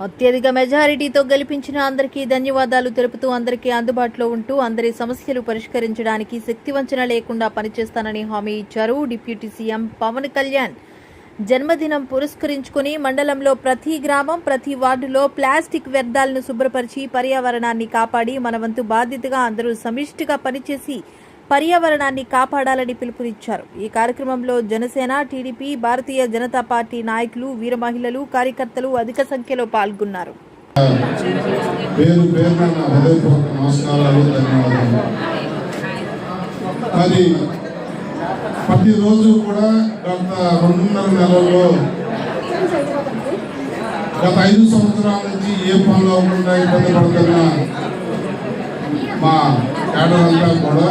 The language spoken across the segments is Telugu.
అత్యధిక మెజారిటీతో గెలిపించిన అందరికీ ధన్యవాదాలు తెలుపుతూ అందరికీ అందుబాటులో ఉంటూ అందరి సమస్యలు పరిష్కరించడానికి శక్తివంచన లేకుండా పనిచేస్తానని హామీ ఇచ్చారు డిప్యూటీ సీఎం పవన్ కళ్యాణ్. జన్మదినం పురస్కరించుకుని మండలంలో ప్రతి గ్రామం ప్రతి వార్డులో ప్లాస్టిక్ వ్యర్థాలను శుభ్రపరిచి పర్యావరణాన్ని కాపాడి మనవంతు బాధ్యతగా అందరూ సమిష్టిగా పనిచేసి పర్యావరణాన్ని కాపాడాలని పిలుపునిచ్చారు. ఈ కార్యక్రమంలో జనసేన టీడీపీ భారతీయ జనతా పార్టీ నాయకులు వీర మహిళలు కార్యకర్తలు అధిక సంఖ్యలో పాల్గొన్నారు. మరి ప్రతిరోజు కూడా గత రెండున్నర నెలల్లో గత ఐదు సంవత్సరాల నుంచి ఏ పనులు అవ్వకుండా ఇబ్బంది పడుతున్న మా కేడర్ అంతా కూడా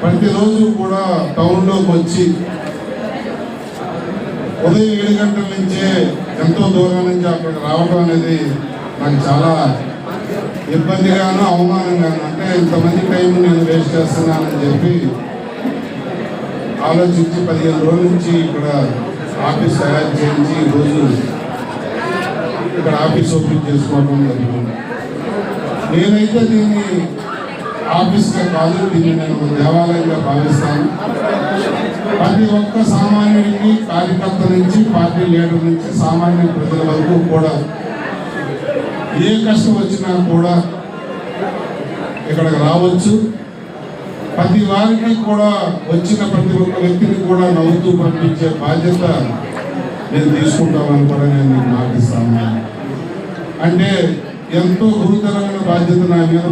ప్రతిరోజు కూడా టౌన్లోకి వచ్చి ఉదయం ఏడు గంటల నుంచే ఎంతో దూరం నుంచి అక్కడికి రావడం అనేది నాకు చాలా ఇబ్బందిగాను అవమానంగాను. అంటే ఇంతమంది టైం నేను వేస్ట్ చేస్తున్నానని చెప్పి ఆలోచించి పదిహేను రోజుల నుంచి ఇక్కడ ఆఫీస్ తయారు చేయించి ఈరోజు ఇక్కడ ఆఫీస్ ఓపెన్ చేసుకోవడం జరిగింది. నేనైతే దీన్ని ఆఫీస్గా కాదు దీన్ని నేను ఒక దేవాలయంగా భావిస్తాను ప్రతి ఒక్క సామాన్యుడికి కార్యకర్త నుంచి పార్టీ లీడర్ నుంచి సామాన్య ప్రజల వరకు కూడా ఏ కష్టం వచ్చినా కూడా ఇక్కడికి రావచ్చు. ప్రతి వారికి కూడా వచ్చిన ప్రతి ఒక్క వ్యక్తిని కూడా నవ్వుతూ పంపించే బాధ్యత నేను తీసుకుంటామని కూడా నేను మీకు మాటిస్తాను. అంటే ఎంతో గురుతరమైన బాధ్యత నా మీద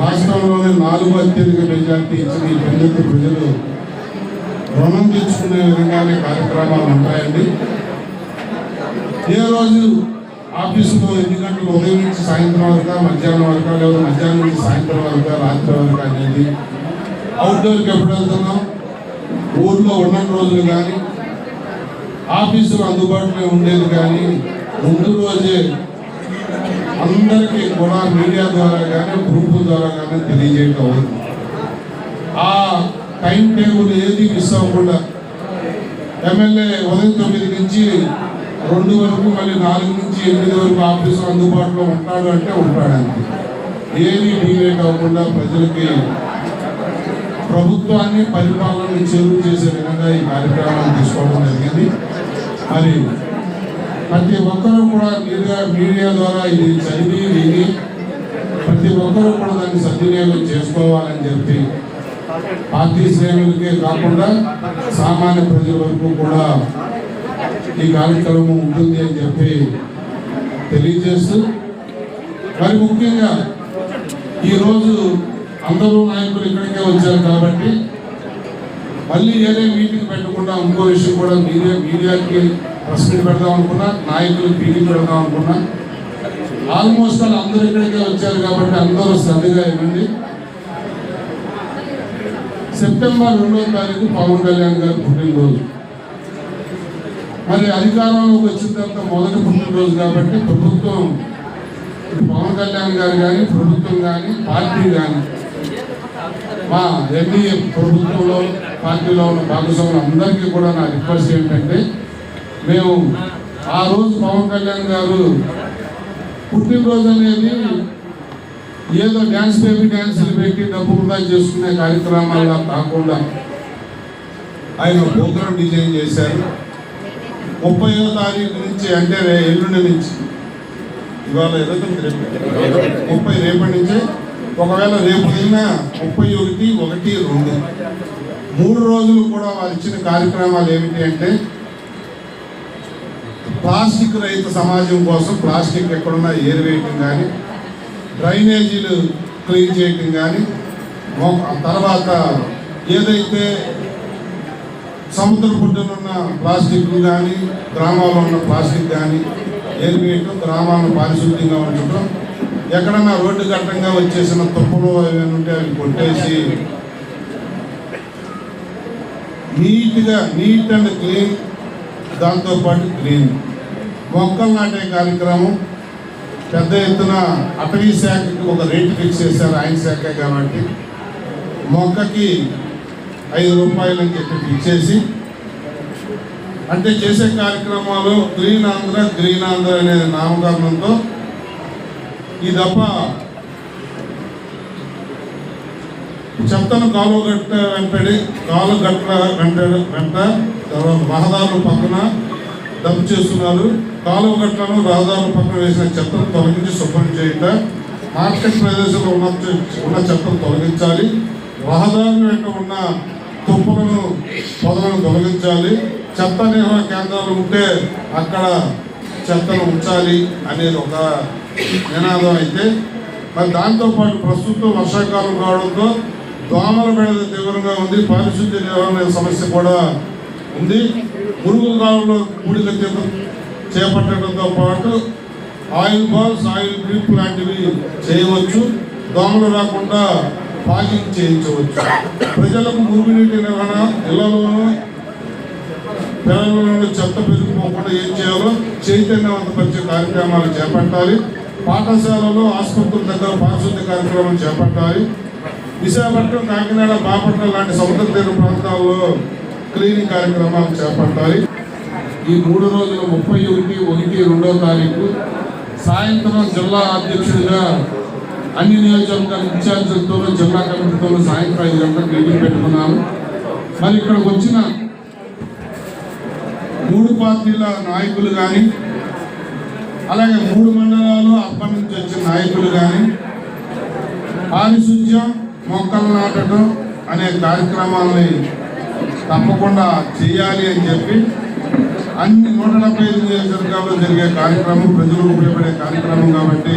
రాష్ట్రంలోనే నాలుగు అత్యధిక మెజార్టీ ఇచ్చిన ఈ పెద్దెత్తి ప్రజలు రుణం తెచ్చుకునే విధంగానే కార్యక్రమాలు ఉంటాయండి. ఏ రోజు ఆఫీసులో ఎన్ని గంటలు ఉదయం నుంచి సాయంత్రం వరకు మధ్యాహ్నం వరకు లేదా మధ్యాహ్నం నుంచి సాయంత్రం వరకు రాత్రి వరకు అనేది అవుట్డోర్కి ఎప్పుడు వెళ్తున్నాం? ఊర్లో ఉన్న రోజులు కానీ ఆఫీసులో అందుబాటులో ఉండేది కానీ ముందు రోజే అందరికీ కూడా మీడియా ద్వారా కానీ గ్రూప్ ద్వారా కానీ తెలియజేయటం అవుతుంది. ఆ టైం టేబుల్ ఏది మిస్ అవ్వకుండా ఎమ్మెల్యే ఉదయం తొమ్మిది నుంచి రెండు వరకు మళ్ళీ నాలుగు నుంచి ఎనిమిది వరకు ఆఫీసు అందుబాటులో ఉంటాడు అంటే ఉంటాడు అంతే. ఏది డీలేట్ అవ్వకుండా ప్రజలకి ప్రభుత్వాన్ని పరిపాలన చేరువ చేసే విధంగా ఈ కార్యక్రమాన్ని తీసుకోవడం జరిగింది. మరి ప్రతి ఒక్కరూ కూడా మీడియా మీడియా ద్వారా ఇది చదివి విని ప్రతి ఒక్కరూ కూడా దాన్ని సద్వినియోగం చేసుకోవాలని చెప్పి పార్టీ శ్రేణులకే కాకుండా సామాన్య ప్రజల వరకు కూడా ఈ కార్యక్రమం ఉంటుంది అని చెప్పి తెలియజేస్తూ మరి ముఖ్యంగా ఈరోజు అందరూ నాయకులు ఇక్కడికే వచ్చారు కాబట్టి మళ్ళీ ఏదే మీటింగ్ పెట్టకుండా ఇంకో విషయం కూడా మీడియా మీడియాకి ప్రెస్ మీట్ పెడదాం అనుకున్నా నాయకులు మీటింగ్ పెడదాం అనుకున్నా. ఆల్మోస్ట్ వాళ్ళు అందరూ ఇక్కడికే వచ్చారు కాబట్టి అందరూ శ్రద్ధగా ఇవ్వండి సెప్టెంబర్ రెండవ తారీఖు పవన్ కళ్యాణ్ గారి పుట్టినరోజు. మరి అధికారంలోకి వచ్చిన తర్వాత మొదటి పుట్టినరోజు కాబట్టి ప్రభుత్వం పవన్ కళ్యాణ్ గారు కానీ ప్రభుత్వం కానీ పార్టీ కానీ మా ఎన్డీఏ ప్రభుత్వంలో పార్టీలో ఉన్న భాగస్వాములు అందరికీ కూడా నా రిక్వెస్ట్ ఏంటంటే మేము ఆ రోజు పవన్ కళ్యాణ్ గారు పుట్టినరోజు అనేది ఏదో డ్యాన్స్ బేబీ డ్యాన్సులు పెట్టి డబ్బు వృధా చేసుకునే కార్యక్రమాల్లో కాకుండా ఆయన ప్రోగ్రామ్ డిజైన్ చేశారు. ముప్పైవ తారీఖు నుంచి అంటే ఎల్లుండి నుంచి. ఇవాళ ఇరవై తొమ్మిది రేపు. ముప్పై రేపటి నుంచి. ఒకవేళ రేపు అయినా ముప్పై ఒకటి ఒకటి రెండు. మూడు రోజులు కూడా వారు ఇచ్చిన కార్యక్రమాలు ఏమిటి అంటే ప్లాస్టిక్ రహిత సమాజం కోసం ప్లాస్టిక్ ఎక్కడున్నా ఏరివేయటం కానీ డ్రైనేజీలు క్లీన్ చేయటం కానీ తర్వాత ఏదైతే సముద్ర పుట్టునున్న ప్లాస్టిక్ కానీ గ్రామాల్లో ఉన్న ప్లాస్టిక్ కానీ ఏరివేయటం గ్రామాలను పారిశుద్ధ్యంగా ఉంచడం ఎక్కడన్నా రోడ్డు ఘట్టంగా వచ్చేసిన తుప్పలు ఏమైనా ఉంటే అవి కొట్టేసి నీట్గా నీట్ అండ్ క్లీన్ దాంతోపాటు గ్రీన్. మొక్కలు నాటే కార్యక్రమం పెద్ద ఎత్తున అటవీ శాఖకి ఒక రేటు ఫిక్స్ చేశారు ఆయన శాఖ కాబట్టి. మొక్కకి ఐదు రూపాయలు అని చెప్పి ఫిక్స్ చేసి అంటే చేసే కార్యక్రమాలు గ్రీన్ ఆంధ్ర గ్రీన్ ఆంధ్ర అనే నామకరణంతో ఈ దప్ప చెత్తను కాలువ గట్ట వెంటడి కాలు గట్ల వెంట వెంట రహదారుల పక్కన డబ్బు చేస్తున్నారు. కాలువ గట్లను రహదారుల పక్కన వేసిన చెత్తను తొలగించి శుభ్రం చేయుట. మార్కెట్ ప్రదేశంలో ఉన్న ఉన్న చెత్తను తొలగించాలి. రహదారుల వెంట ఉన్న తుప్పులను పొదలను తొలగించాలి. చెత్త నిర్వహణ కేంద్రాలు ఉంటే అక్కడ చెత్తను ఉంచాలి అనేది ఒక నినాదం అయితే. మరి దాంతోపాటు ప్రస్తుతం వర్షాకాలం కావడంతో దోమల బెడద తీవ్రంగా ఉంది. పారిశుద్ధ్య నిర్వహణ సమస్య కూడా ఉంది. మురుగుల కాలంలో కూడిక చేపట్టడంతో పాటు ఆయిల్ బాల్స్ ఆయిల్ డ్రిప్ లాంటివి చేయవచ్చు. దోమలు రాకుండా పాకింగ్ చేయించవచ్చు. ప్రజలకు మురుగునీటి నిర్వహణ ఇళ్ళలోనూ పిల్లల నుండి చెత్త పెరిగిపోకుండా ఏం చేయాలో చైతన్యవంతపరిచే కార్యక్రమాలు చేపట్టాలి. పాఠశాలలో ఆసుపత్రుల దగ్గర పారిశుద్ధ్య కార్యక్రమాలు చేపట్టాలి. విశాఖపట్నం కాకినాడ బాపట్నం లాంటి సముద్ర తీర ప్రాంతాల్లో క్లీనింగ్ కార్యక్రమాలు చేపట్టాలి. ఈ మూడు రోజుల ముప్పై ఒకటి ఒకటి రెండో తారీఖు సాయంత్రం జిల్లా అధ్యక్షుడిగా అన్ని నియోజకవర్గాల ఇన్ఛార్జీలతోనూ జిల్లా కమిటీతోనూ సాయంత్రం ఐదు గంటలకు మీటింగ్ పెట్టుకున్నాము. మరి ఇక్కడికి వచ్చిన మూడు పార్టీల నాయకులు కానీ అలాగే మూడు మండలాలు అప్పటి నుంచి వచ్చిన నాయకులు కానీ పారిశుద్ధ్యం మొక్కలు నాటడం అనే కార్యక్రమాలని తప్పకుండా చేయాలి అని చెప్పి అన్ని నూట డెబ్బై ఐదు నియోజకవర్గాల్లో జరిగే కార్యక్రమం ప్రజలకు ఉపయోగపడే కార్యక్రమం కాబట్టి